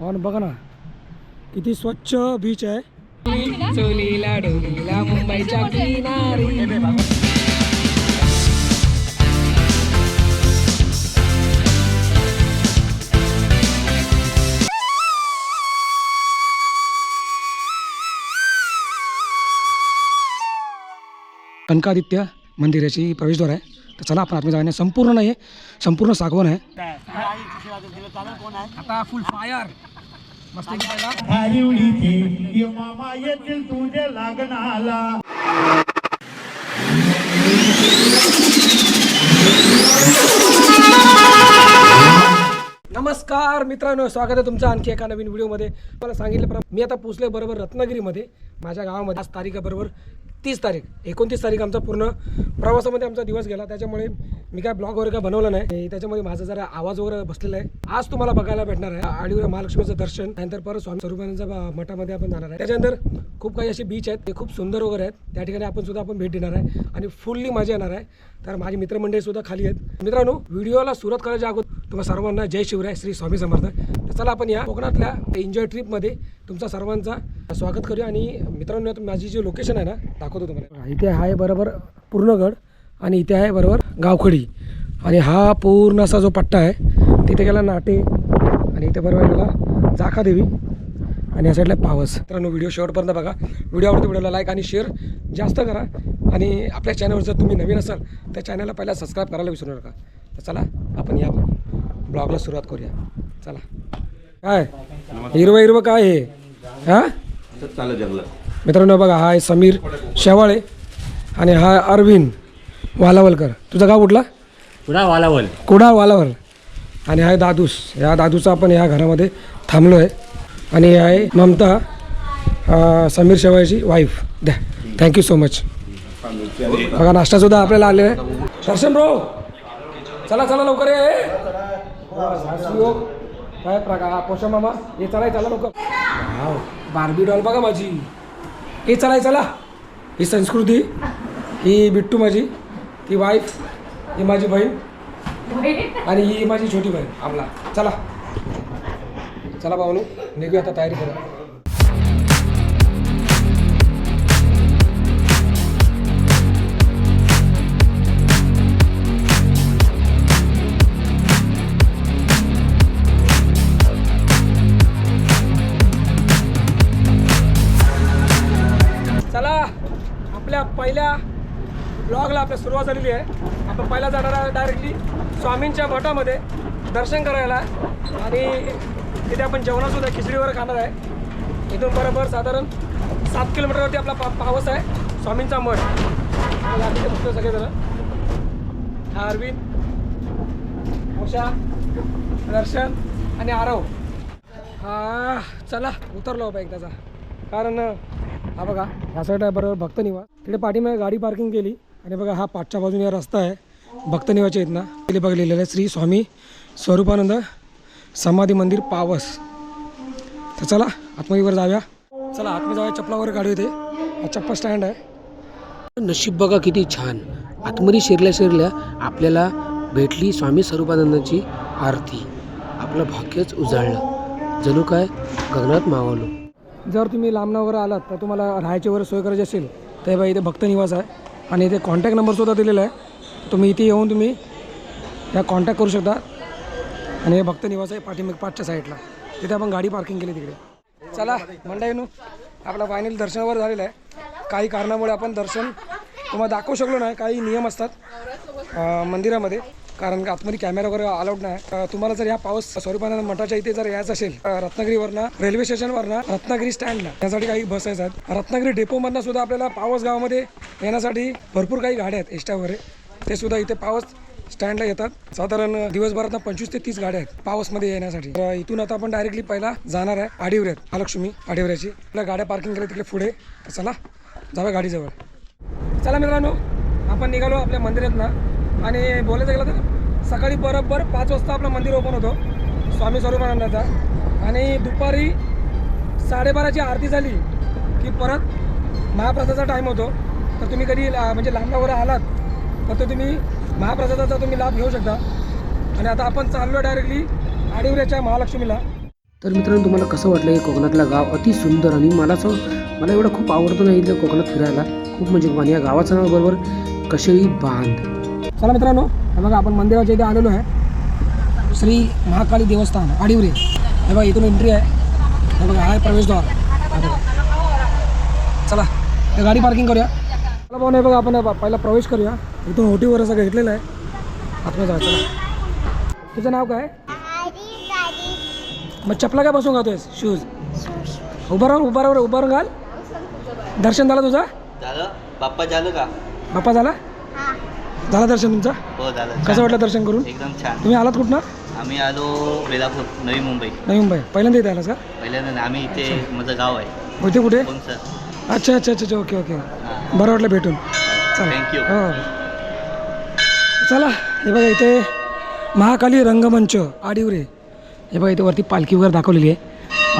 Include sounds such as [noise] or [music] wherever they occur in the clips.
आणि बघा ना. किती स्वच्छ बीच आहे. चोलीला डोलीला मुंबईच्या किनारी. कनकादित्य मंदिराची प्रवेशद्वार आहे. तर चला आपण आतमध्ये जाण्या संपूर्ण नाही आहे संपूर्ण सागवण आहे. आता फुल फायर मस्त भारी नमस्कार मित्रांनो स्वागत आहे तुमचं आणखी एका नवीन व्हिडिओमध्ये. मला सांगितल्याप्रमाणे मी आता पोचले बरोबर रत्नागिरीमध्ये. माझ्या गावामध्ये आज तारीख तीस तारीख एकोणतीस तारीख आमचा पूर्ण प्रवासामध्ये आमचा दिवस गेला. त्याच्यामुळे मी काय ब्लॉग वगैरे काय बनवलं नाही. त्याच्यामध्ये माझा जरा आवाज वगैरे बसलेला आहे. आज तुम्हाला बघायला भेटणार आहे. आडीवर महालक्ष्मीचं दर्शन. त्यानंतर परत स्वामी स्वरूपानंदच्या मठामध्ये आपण जाणार आहे. त्याच्यानंतर खूप काही असे बीच आहेत. ते खूप सुंदर वगैरे आहेत. त्या ठिकाणी आपण सुद्धा आपण भेट देणार आहे. आणि फुल्ली मजा येणार आहे. तर माझी मित्रमंडळी सुद्धा खाली आहेत. मित्रांनो व्हिडिओला सुरुवात करायच्या अगोदर तुम्हाला सर्वांना जय शिवराय श्री स्वामी समर्थ. तर चला आपण या कोकणातल्या एन्जॉय ट्रिपमध्ये तुमचा सर्वांचा स्वागत करूया. आणि मित्रांनो माझी जी लोकेशन आहे ना दाखवतो तुम्हाला. इथे आहे बरोबर पूर्णगड आणि इथे आहे बरोबर गावखडी. आणि हा पूर्ण असा जो पट्टा आहे तिथे गेला नाटे आणि इथे बरोबर गेला जाखादेवी आणि या साईडला पावस. मित्रांनो व्हिडिओ शेवटपर्यंत बघा. व्हिडिओ आवडतो व्हिडिओला लाईक आणि शेअर जास्त करा. आणि आपल्या चॅनलवर जर तुम्ही नवीन असाल तर चॅनलला पहिला सबस्क्राईब करायला विसरू नका. तर चला आपण या ब्लॉगला सुरुवात करूया. चला. काय? हिरवं हिरवं काय हे? हां? मित्रांनो बघा हा आहे समीर शेवाळे आणि हा अरविंद. वालावलकर. तुझं गाव कुठला? पुढा वालावल. कुडाळ वालावल. आणि हा आहे दादूस. या दादूचा आपण ह्या घरामध्ये थांबलो आहे आणि हे आहे ममता अं, समीर शेवाळेची वाईफ द्या. थँक्यू सो मच बघा नाश्तासुद्धा आपल्याला आले आहे. दर्शन ब्रो चला चला लवकर ये. हा. काय प्रकार? पोषा मामा हे चला चला लवकर. वाव, बार्बी डॉल बघा माझी. हे चला चला. ही संस्कृती ही बिट्टू माझी. ही वाईफ ही माझी बहीण आणि ही माझी छोटी बहीण आमला. चला. चला भाऊनू निघूया आता तयारी करू सुरुवात झालेली आहे. आपण पहिला जाणार आहे डायरेक्टली स्वामींच्या मठामध्ये दर्शन करायला. आणि तिथे आपण जेवणासुद्धा खिचडीवर खाणार आहे. इथून बरोबर साधारण सात किलोमीटरवरती आपला पा पावस आहे. स्वामींचा मठ. मला आधी बघतो सगळेजण. हा अरविंद उषा दर्शन आणि आरव. हा चला उतरलो बाबा एकदाचा. कारण हा बघा ह्या साईड आहे बरोबर भक्त निवास. तिकडे पाठीमागे गाडी पार्किंग केली. आणि बघा हा पाठच्या बाजूने हा रस्ता आहे. भक्तनिवाच्या इथनं तिथे बघ लिहिलेलं आहे श्री स्वामी स्वरूपानंद समाधी मंदिर पावस. तर चला आतमध्ये जाऊया. चला आतमध्ये जाऊया चपलावर गाडी होते. हा चप्पल स्टँड आहे. नशीब बघा किती छान. आतमध्ये शिरल्या शिरल्या आपल्याला भेटली स्वामी स्वरूपानंदाची आरती. आपलं भाग्यच उजाळलं. जणू काय? गगनात मावलो जर तुम्ही लांबना वगैरे आलात तर तुम्हाला राहायची वगैरे सोय करायची असेल तर बघा इथे भक्तनिवास आहे. आणि इथे कॉन्टॅक्ट नंबरसुद्धा दिलेला आहे. तुम्ही इथे येऊन तुम्ही या कॉन्टॅक्ट करू शकता. आणि हे भक्त निवास आहे पाठीमाग पाचच्या साईडला तिथे आपण गाडी पार्किंग केली तिकडे. चला मंडळीनो आपला फायनल दर्शन वगैरे झालेलं आहे. काही कारणामुळे आपण दर्शन तुम्हाला दाखवू शकलो नाही. काही नियम असतात मंदिरामध्ये. कारण का आतमध्ये कॅमेरा वगैरे अलाउड नाही. तुम्हाला जर या पाऊस स्वरूपानंद मठाच्या इथे जर यायचं असेल रत्नागिरीवरनं रेल्वे स्टेशनवरनं रत्नागिरी स्टँडला त्यासाठी काही बस आहेत. रत्नागिरी डेपोमधनं सुद्धा आपल्याला पावस गावामध्ये येण्यासाठी भरपूर काही गाड्या आहेत एसट्या वगैरे. ते सुद्धा इथे पावस स्टँडला येतात. साधारण दिवसभरात पंचवीस ते तीस गाड्या आहेत पावसमध्ये येण्यासाठी. इथून आता आपण डायरेक्टली पहिला जाणार आहे आडिवऱ्यात. महालक्ष्मी आडिवऱ्याची. आपल्या गाड्या पार्किंग केल्या तिकडे पुढे. चला जाऊया गाडीजवळ. चला मित्रांनो आपण निघालो आपल्या मंदिरात ना आणि बोलायचं गेलं तर सकाळी बरोबर पाच वाजता आपलं मंदिर ओपन होतो स्वामी स्वरूपानंदाचा आणि दुपारी साडेबाराची आरती झाली की परत महाप्रसादाचा टाईम होतो. तर तुम्ही कधी ला- म्हणजे लांब वगैरे आलात तर तो तुम्ही महाप्रसादाचा तुम्ही लाभ घेऊ शकता. आणि आता आपण चाललो डायरेक्टली आडिवऱ्याच्या महालक्ष्मीला. तर मित्रांनो तुम्हाला कसं वाटलं हे कोकणातलं गाव? अति सुंदर आणि मला असं मला एवढं खूप आवडतं नाही इथलं कोकणात फिरायला. खूप म्हणजे या गावाचं नाव बरोबर कशेळी बांध. चला मित्रांनो हे बघा आपण मंदिराच्या इथे आलेलो आहे. श्री महाकाली देवस्थान आडिवरे. हे बघा इथून एंट्री आहे. हे बघा हा आहे प्रवेशद्वार. चला हे गाडी पार्किंग करूया. चला भाऊ नाही बघा आपण पहिला प्रवेश करूया. इथून ओटीवर सगळं घेतलेलं आहे. आतमध्ये जाऊ चला. तुझं नाव काय? मग चपला काय बसून घालतोय शूज उभा राहून उभा राहून उभा राहून घाल. दर्शन झालं तुझं? झालं. बाप्पा झालं का? बाप्पा झाला? झालं दर्शन तुमचं? हो झालं. कसं. वाटलं दर्शन करून? एकदम छान. तुम्ही आलात कुठनं? आम्ही आलो बेलापूर नवी मुंबई. नवी मुंबई. पहिल्यांदा इथे आला का पहिल्यांदा आम्ही इथे माझं गाव आहे. होते कुठे? सर? अच्छा अच्छा अच्छा अच्छा ओके ओके. बरं वाटलं भेटून. चला. थँक्यू हो. चला हे बघा इथे महाकाली रंगमंच आडिवरे. हे बघा इथे वरती पालखी वगैरे दाखवलेली आहे.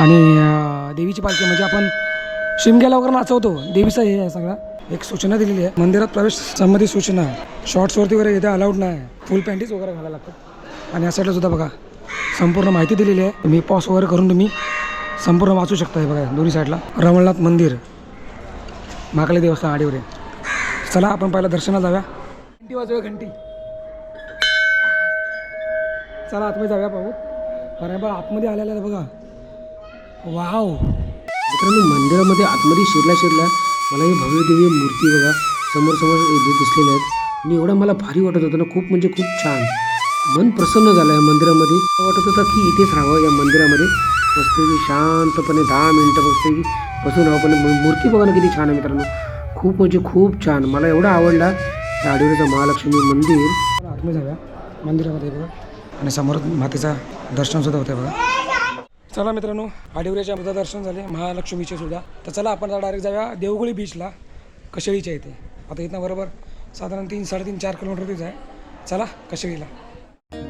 आणि अं, देवीची पालखी म्हणजे आपण शिमग्याला वगैरे नाचवतो. देवीचं हे आहे सगळं. एक सूचना दिलेली आहे. मंदिरात प्रवेश संबंधी सूचना. शॉर्ट्सवरती वगैरे इथे अलाउड नाही. फुल पॅन्टीज वगैरे घालायला लागतात. आणि या साईडला सुद्धा बघा. संपूर्ण माहिती दिलेली आहे. तुम्ही पॉस वगैरे करून तुम्ही संपूर्ण वाचू शकता हे बघा दोन्ही साईडला रमणनाथ मंदिर. महाकाली देवस्थान आडीवरे. चला आपण पहिला दर्शनाला जाऊया. घंटी वाजूया घंटी. चला आतमध्ये जाऊया पाहू. कारण बा आतमध्ये आलेला बघा. वाव मित्रांनो मंदिरामध्ये आतमध्ये शिरला शिरला मला ही भव्यदेवी मूर्ती बघा. समोर समोर दिसलेल्या आहेत. आणि एवढा मला भारी वाटत होतं ना खूप म्हणजे खूप छान. मन प्रसन्न झालं या मंदिरामध्ये. वाटत होतं की इथेच राहावं या मंदिरामध्ये. मस्तपैकी शांतपणे दहा मिनटं मस्तपैकी बसून राहावं. पण मूर्ती बघा ना किती छान आहे मित्रांनो. खूप म्हणजे खूप छान. मला एवढा आवडला त्या आडिवऱ्याचं महालक्ष्मी मंदिर. चला आतमध्ये जाऊया. मंदिरामध्ये बघा. आणि समोर मातेचा दर्शनसुद्धा होतं बघा. चला मित्रांनो आडिवऱ्याच्या सुद्धा दर्शन झाले महालक्ष्मीचे सुद्धा. तर चला आपण डायरेक्ट जाऊया देवगुळी बीचला कशेळीच्या इथे. आता इथनं बरोबर साधारण तीन साडेतीन चार किलोमीटरच आहे. चला कशेळीला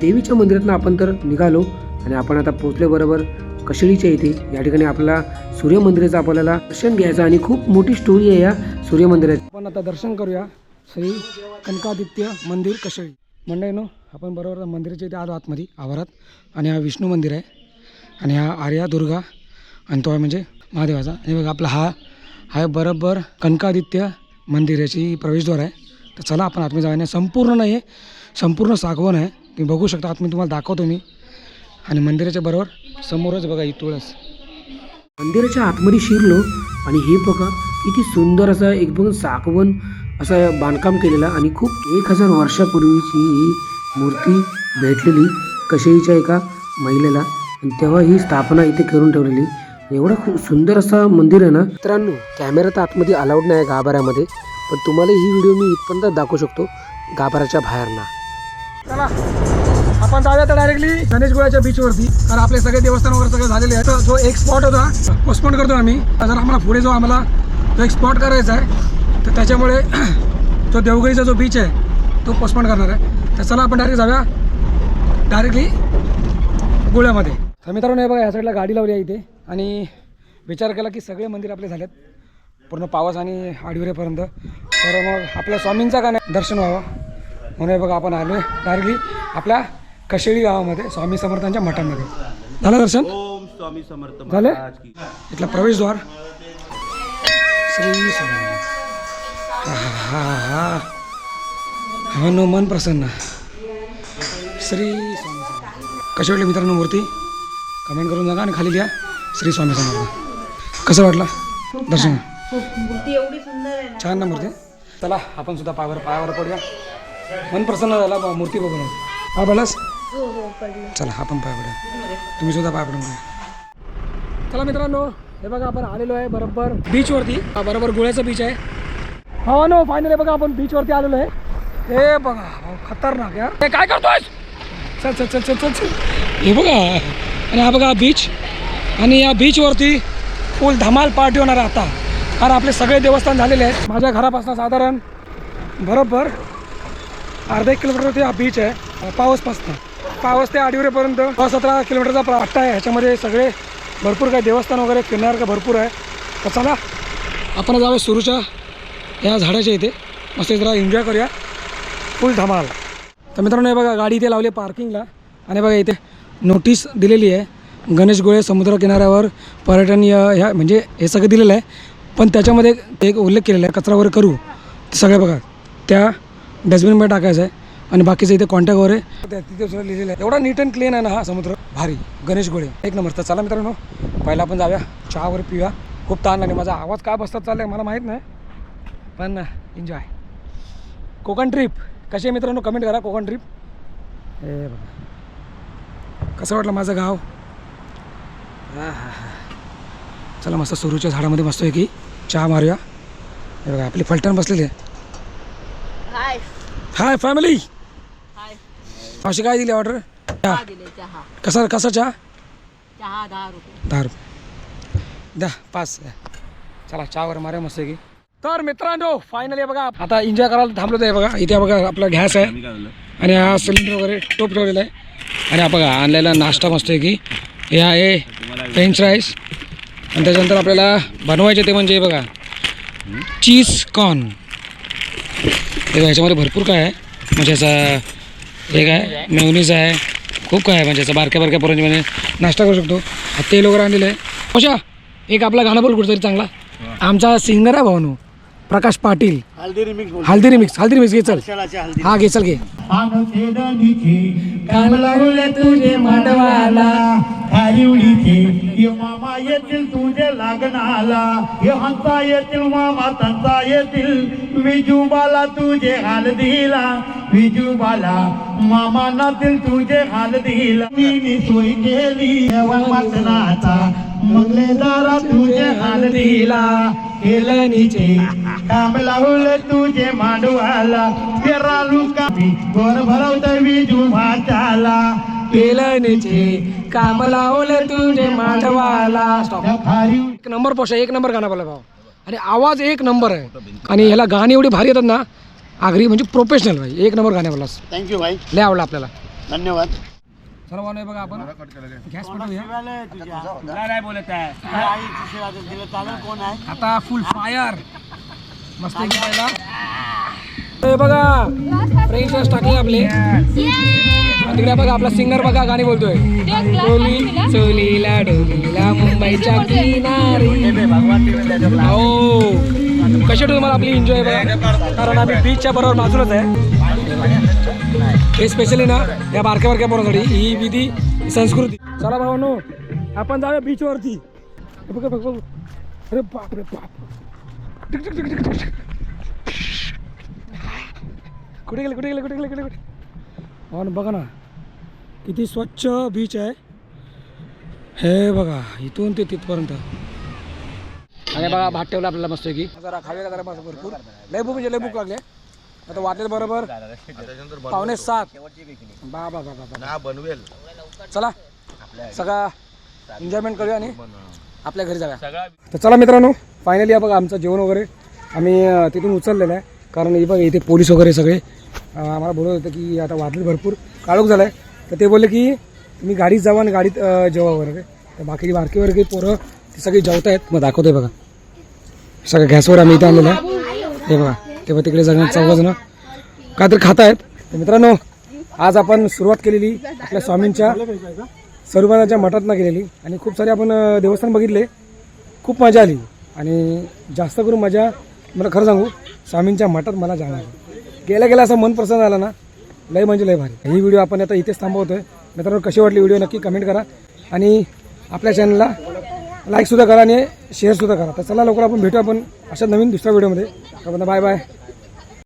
देवीच्या मंदिरातून आपण तर निघालो आणि आपण आता पोचले बरोबर कशेळीच्या इथे. या ठिकाणी आपल्याला सूर्य मंदिराचं आपल्याला दर्शन घ्यायचं आणि खूप मोठी स्टोरी आहे या सूर्य मंदिराची आपण आता दर्शन करूया श्री कनकादित्य मंदिर कशेळी मंडळीनो आपण बरोबर मंदिराच्या इथे आलो आतमध्ये आवारात. आणि हा विष्णू मंदिर आहे. आणि हा आर्या दुर्गा आणि तो आहे म्हणजे महादेवाचा. आणि बघा आपला हा हा बरोबर कनकादित्य मंदिर याची प्रवेशद्वार आहे. तर चला आपण आतमध्ये जाऊया. नाही संपूर्ण नाही आहे संपूर्ण सागवण आहे. तुम्ही बघू शकता आतमध्ये तुम्हाला दाखवतो मी. आणि मंदिराच्या बरोबर समोरच बघा ही तुळस. मंदिराच्या आतमध्ये शिरलो आणि हे बघा किती सुंदर असं एकदम सागवण असं बांधकाम केलेलं आणि खूप एक हजार वर्षापूर्वीची ही मूर्ती भेटलेली कशेळीच्या एका महिलेला. आणि तेव्हा ही स्थापना इथे करून ठेवलेली. एवढं खूप सुंदर असं मंदिर आहे ना. मित्रांनो कॅमेरा तर आतमध्ये अलाउड नाही गाभाऱ्यामध्ये. पण तुम्हाला ही व्हिडिओ मी इथपर्यंत दाखवू शकतो गाभाऱ्याच्या बाहेरना. चला आपण जाऊया तर डायरेक्टली गणेशगुळाच्या बीचवरती कारण आपले सगळे देवस्थान वगैरे सगळे झालेले आहेत. तर जो एक स्पॉट होता पोस्टपोन करतो आम्ही. जर आम्हाला पुढे जो आम्हाला तो एक स्पॉट करायचा आहे. तर त्याच्यामुळे [clears throat] जो देवगडीचा जो बीच आहे तो पोस्टपोन करणार आहे. तर चला आपण डायरेक्ट जाऊया डायरेक्टली गोळ्यामध्ये. तर मित्रांनो हे बघा या साईडला गाडी लावली आहे इथे. आणि विचार केला की सगळे मंदिर आपले झालेत. पूर्ण पावस आणि आडिवरेपर्यंत. तर मग आपल्या स्वामींचा का नाही? दर्शन व्हावं. म्हणून हे बघा आपण आलो आहे डायरेक्टली आपल्या कशेळी गावामध्ये स्वामी समर्थांच्या मठामध्ये. झालं दर्शन? ओम स्वामी समर्थ झाले? इथला प्रवेशद्वार. श्री स्वामी. हा. हा हा मन प्रसन्न. श्री स्वामी. मित्रांनो मूर्ती? कमेंट करून सांगा आणि खाली लिहा. श्री स्वामी समर्थ. कसं वाटलं? दर्शन? छान ना मूर्ती. चला आपण सुद्धा पायावर पायावर पडूया. मन प्रसन्न झाला बा मूर्ती बघून. पाय पडलास चला आपण पाय पडूया. तुम्ही सुद्धा पाय पडून घ्या चला मित्रांनो हे बघा आपण आलेलो आहे बरोबर बीचवरती हा बरोबर गोळ्याचा बीच आहे. हो नो फायनली बघा आपण बीचवरती आलेलो आहे. हे बघा खतरनाक यार हे काय करतोय चल चल चल चल चल चल. हे बघा. आणि हा बघा बीच आणि या बीचवरती फुल धमाल पार्टी होणार आहे आता. कारण आपले सगळे देवस्थान झालेले आहेत. माझ्या घरापासून साधारण बरोबर अर्धा एक किलोमीटरवरती हा बीच आहे. पावसपासून पावस ते आडिवरेपर्यंत सोळा सतरा किलोमीटरचा पट्टा आहे. ह्याच्यामध्ये सगळे भरपूर काही देवस्थान वगैरे फिरण्यासारखं भरपूर आहे. तर चला आपण जाऊया सुरूच्या या झाडाच्या इथे. मस्त जरा एन्जॉय करूया. फुल धमाल. तर मित्रांनो हे बघा गाडी इथे लावली पार्किंगला आणि बघा इथे नोटीस दिलेली आहे. गणेश गोळे समुद्र किनाऱ्यावर पर्यटन ह्या म्हणजे हे सगळं दिलेलं आहे. पण त्याच्यामध्ये एक उल्लेख केलेला आहे. कचरा वगैरे करू. सगळ्या बघा. त्या डस्टबिनमध्ये टाकायचं आहे. आणि बाकीचं इथे कॉन्टॅक्ट वगैरे. त्या- तिथे सुद्धा लिहिलेलं आहे. एवढा नीट अँड क्लीन आहे ना हा समुद्र. भारी. गणेश गोळे. एक नंबर. तर चला मित्रांनो पहिला आपण जाऊया. चहा वगैरे पिऊया. खूप ताण आणि माझा आवाज काय बसतात चालला आहे मला माहीत नाही. पण एन्जॉय कोकण ट्रिप कसे मित्रांनो? कमेंट करा कोकण ट्रिप हे बघा. कसं वाटलं माझं गाव. चला मस्त सुरूच्या झाडामध्ये मस्त आहे की चहा मारूया. हे बघा आपली फलटण बसलेली आहे. हाय हाय फॅमिली हाय अशी काय दिली ऑर्डर चहा. चहा दिले चहा. कसा कसा चहा? चहा दहा रुपये. दहा रुपये. द्या पाच. चला चहा वगैरे मारूया मस्त आहे की तर मित्रांनो फायनली बघा आता एन्जॉय करायला थांबलो आहे बघा. इथे बघा आपला गॅस आहे. आणि हा सिलेंडर वगैरे टोप ठेवलेला आहे. आणि हा बघा आणलेला नाश्ता मस्त आहे की. हे आहे फ्रेंच राईस आणि त्याच्यानंतर आपल्याला बनवायचे ते म्हणजे बघा चीज कॉर्न हे ह्याच्यामध्ये भरपूर काय आहे. म्हणजे याचा हे काय मेवनीज आहे. खूप काय आहे म्हणजे याचा बारक्या बारक्या पोरांमध्ये नाश्ता करू शकतो. हा तेल वगैरे आणलेलं आहे. अशा एक आपला गाणं बोल कुठेतरी चांगला. आमचा सिंगर आहे भावनू प्रकाश पाटील. हल्दी रिमिक्स हल्दी रिमिक्स हल्दी रिमिक्स घे चल. हा घे चल घे लावले तुझे मांडवाला. मामा येतील तुझे लागणाला. हे हंता येतील मामा तंता येतील. विजूबाला तुझे हाल दिला. विजूबाला मामा नातील तुझे मी सोय केली मंगलेदारा केलं निचे काम लावलं तुझे मांडवाला. पेरालू कापी गोर भरवत विजू भाताला पेलणीचे काम लावले तुझे मांडवाला. एक नंबर पोषा एक नंबर गाणं बोला भाऊ. आणि आवाज एक नंबर आहे. आणि ह्याला गाणी एवढी भारी येतात ना आगरी म्हणजे प्रोफेशनल भाई. एक नंबर गाणे बोलास. थँक्यू भाई. लय आवडला आपल्याला. धन्यवाद. सर्व बनवूया बघा आपण. गॅस पेटवूया नाही बोलत आहे. कोण आहे? आता फुल फायर मस्त पहिला हे बघा फ्रेंच राईस टाकले आपले. आणि तिकडे बघा आपला सिंगर बघा गाणी बोलतोय. डोली चोलीला डोलीला मुंबईच्या किनारी. हो कशी तुम्हाला आपली एन्जॉय बघा? कारण आम्ही बीचच्या बरोबर बाजूलाच आहे. हे स्पेशली ना या बारक्या बारक्या पोरासाठी. ही विधी संस्कृती. चला भावानो आपण जाऊया बीचवरती वरती. बघ बघ अरे बाप रे बाप. कुठे गेले कुठे गेले कुठे गेले कुठे कुठे हो बघा ना. किती स्वच्छ बीच आहे. हे बघा इथून ते तिथपर्यंत. आणि बघा भात ठेवला आपल्याला मस्त की जरा खावे का जरा मस्त भरपूर. लय भूक म्हणजे लय भूक लागले आता वाटले बरोबर. पावणे सात. बा बा बा बा बा. बनवेल. चला सगळा एन्जॉयमेंट करूया आणि आपल्या घरी जाऊया. तर चला मित्रांनो फायनली बघा आमचं जेवण वगैरे आम्ही अं, तिथून उचललेलं आहे. कारण हे बघा इथे पोलीस वगैरे सगळे. अं, आम्हाला बोलत होतं की आता वादळ भरपूर काळोख झाला आहे तर ते बोलले की तुम्ही गाडीत जावा आणि गाडीत अं, जेवा वगैरे. तर बाकीची बारकी वगैरे पोरं ती सगळी जेवत आहेत मग दाखवतोय बघा. सगळं गॅसवर आम्ही इथे आणलेलं आहे. हे बघा. तेव्हा तिकडे जण चौघजणं. काहीतरी खात आहेत तर मित्रांनो आज आपण सुरुवात केलेली आपल्या स्वामींच्या सरुबानाच्या मठातनं केलेली. आणि खूप सारे आपण देवस्थान बघितले. खूप मजा आली. आणि जास्त करून मजा मला खरं सांगू स्वामींच्या मठात मला जाणार. गेल्या गेल्या असं मन प्रसन्न झालं ना लय म्हणजे लय भारी. ही व्हिडिओ आपण आता इथेच थांबवतोय. मित्रांनो कशी वाटली व्हिडिओ नक्की कमेंट करा. आणि आपल्या चॅनलला लाईकसुद्धा करा आणि शेअरसुद्धा करा. तर चला लवकर आपण भेटू आपण अशा नवीन दुसऱ्या व्हिडिओमध्ये. Bye bye.